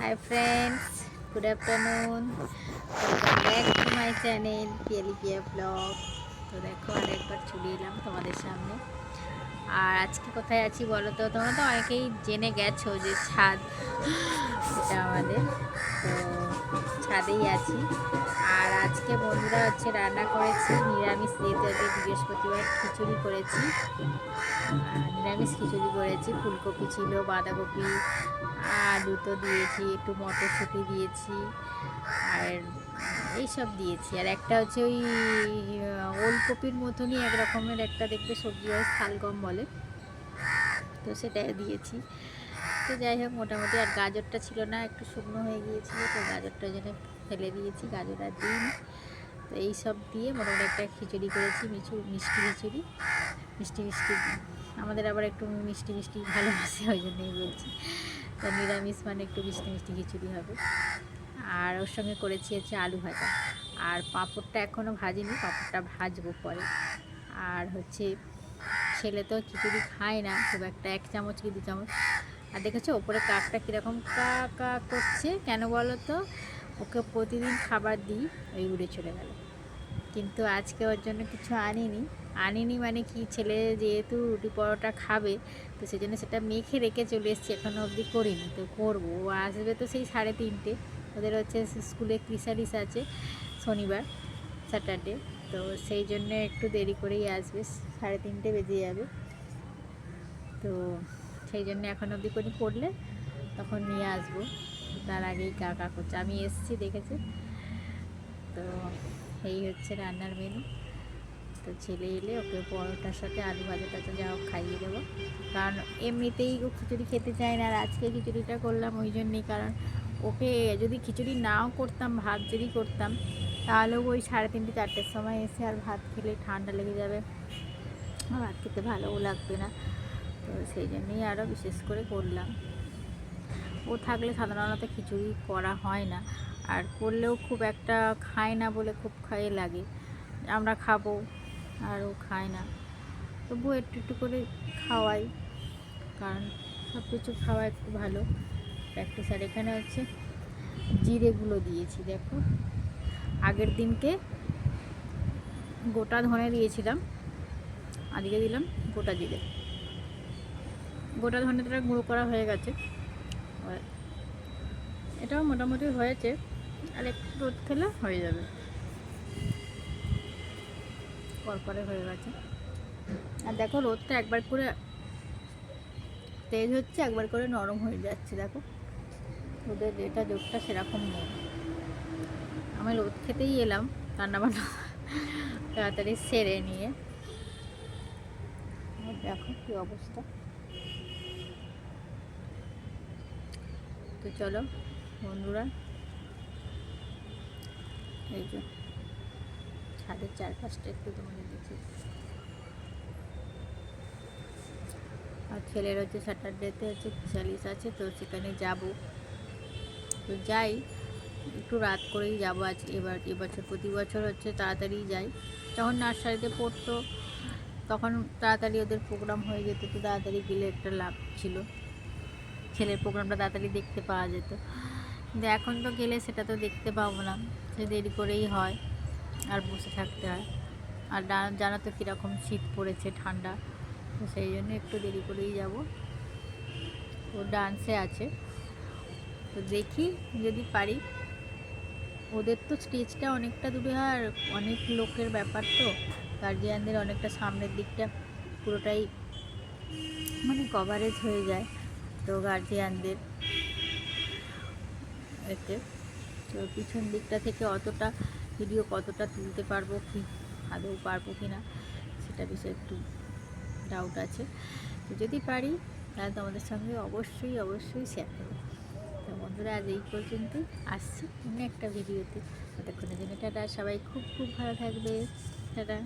Hi friends good afternoon back to my channel Piyali Piya vlog তো দেখো, আরেকবার চলে এলাম তোমাদের সামনে। আর আজকে কোথায় আছি বলো তো? তোমরা তো অনেকেই জেনে গেছো যে ছাদ, এটা আমাদের। তো ছাদেই আছি। আর আজকে বন্ধুরা হচ্ছে রান্না করেছি নিরামিষ যেহেতু আজকে বৃহস্পতিবার খিচুড়ি করেছি। নিরামিষ খিচুড়ি করেছি, ফুলকপি ছিল, বাঁধাকপি, আলু তো দিয়েছি, একটু মটরশুঁটি দিয়েছি, আর এইসব দিয়েছি। আর একটা হচ্ছে ওই ওলকপির মতনই এক রকমের একটা দেখবে সবজি হয়, শালগম বলে। তো সেটা দিয়েছি। তো যাই হোক, মোটামুটি আর গাজরটা ছিল না, একটু শুকনো হয়ে গিয়েছিল, তো গাজরটা জন্য ফেলে দিয়েছি, গাজর আর দিইনি। তো এই সব দিয়ে মোটামুটি একটা খিচুড়ি করেছি মিচু মিষ্টি খিচুড়ি। মিষ্টি মিষ্টি, আমাদের আবার একটু মিষ্টি মিষ্টি ভালোবাসে, ওই জন্যই বলছি। তো নিরামিষ মানে একটু মিষ্টি মিষ্টি খিচুড়ি হবে। আর ওর সঙ্গে করেছি হচ্ছে আলু ভাজা। আর পাঁপড়টা এখনও ভাজিনি, পাঁপড়টা ভাজবো পরে। আর হচ্ছে ছেলে তো খিচুড়ি খায় না, খুব একটা এক চামচ কি দু চামচ। আর দেখেছ ওপরে কাকটা কীরকম কা কা করছে? কেন বলো তো? ওকে প্রতিদিন খাবার দিই, ওই উড়ে চলে গেল। কিন্তু আজকে ওর জন্য কিছু আনিনি। আনিনি মানে কি? ছেলে যেহেতু রুটি পরোটা খাবে, তো সেই জন্য সেটা মেখে রেখে চলে এসেছি এখনও অবধি করিনি। তো করব। ও আসবে তো সেই সাড়ে তিনটে। ওদের হচ্ছে স্কুলে ক্রিসারিস আছে শনিবার, স্যাটারডে। তো সেই জন্য একটু দেরি করেই আসবে। সাড়ে তিনটে বেজে যাবে। তো সেই জন্য এখন অবধি করে পড়লে তখন নিয়ে আসব। তার আগেই কাকা করছে। আমি এসছি দেখেছি। তো এই হচ্ছে রান্নার মেনু তো ছেলে এলে ওকে পরোটার সাথে আলু ভাজাটা তো যা হোক খাইয়ে দেবো। কারণ এমনিতেই ও খিচুড়ি খেতে চায় না আর আজকে খিচুড়িটা করলাম ওই জন্যই। কারণ ওকে যদি খিচুড়ি নাও করতাম, ভাত যদি করতাম তাহলেও ওই সাড়ে তিনটে চারটের সময় এসে আর ভাত খেলে ঠান্ডা লেগে যাবে। ভাত খেতে ভালোও লাগবে না। তো সেই জন্যই আরও বিশেষ করে করলাম। ও থাকলে সাধারণত খিচুড়ি করা হয় না। আর করলেও খুব একটা খায় না বলে খুব খায়ে লাগে। আমরা খাব, আর ও খায় না। তবুও একটু একটু করে খাওয়াই, কারণ সব কিছু খাওয়া একটু ভালো। প্র্যাকটিস আর এখানে হচ্ছে জিরেগুলো দিয়েছি, দেখো। আগের দিনকে গোটা ধনে দিয়েছিলাম, আজকে দিলাম গোটা জিরে। গোটা ধনেটা গুঁড়ো করা হয়ে গেছে। এটাও মোটামুটি হয়েছে, আর একটু রোদ খেলে হয়ে যাবে। করকরে হয়ে গেছে। আর দেখো রোদটা একবার করে তেজ হচ্ছে, একবার করে নরম হয়ে যাচ্ছে, দেখো। ওদের এটা জোরটা সেরকম নেই। আমি রোদ খেতেই এলাম, রান্নাবান্না তাড়াতাড়ি সেরে নিয়ে। দেখো কী অবস্থা। তো চলো, বন্ধুরা। এই যে, ছাদের চারপাশটা একটু তোমাদের দেখি আর ছেলের হচ্ছে স্যাটারডেতে হচ্ছে চালিশ আছে, তো সেখানে যাব। তো যাই, একটু রাত করেই যাব আজ, এবার, এবছর প্রতি বছর হচ্ছে তাড়াতাড়ি যাই। যখন নার্সারিতে পড়তো, তখন তাড়াতাড়ি ওদের প্রোগ্রাম হয়ে যেত, তো তাড়াতাড়ি গেলে একটা লাভ ছিল। ছেলের প্রোগ্রামটা তাড়াতাড়ি দেখতে পাওয়া যেত। কিন্তু এখন তো গেলে সেটা তো দেখতে পাবো না সে দেরি করেই হয় আর বসে থাকতে হয়। আর জানো তো কীরকম শীত পড়েছে, ঠান্ডা, তো সেই জন্য একটু দেরি করেই যাব। ও ডান্সে আছে। তো দেখি যদি পারি। ওদের তো স্টেজটা অনেকটা দূরে হয় আর অনেক লোকের ব্যাপার তো। গার্জিয়ানদের অনেকটা সামনের দিকটা পুরোটাই মানে কভারেজ হয়ে যায়। তো গার্জিয়ানদের এতে। তো পিছন দিকটা থেকে অতটা ভিডিও কতটা তুলতে পারব কি, আদৌ পারব কি না, সেটা বিষয়ে একটু ডাউট আছে। তো যদি পারি, তাহলে তোমাদের সঙ্গে অবশ্যই অবশ্যই শেয়ার করব। তো বন্ধুরা, আজ এই পর্যন্তই। আসছি অন্য একটা ভিডিওতে ততক্ষণের জন্য টাটা। সবাই খুব খুব ভালো থাকবে। টাটা।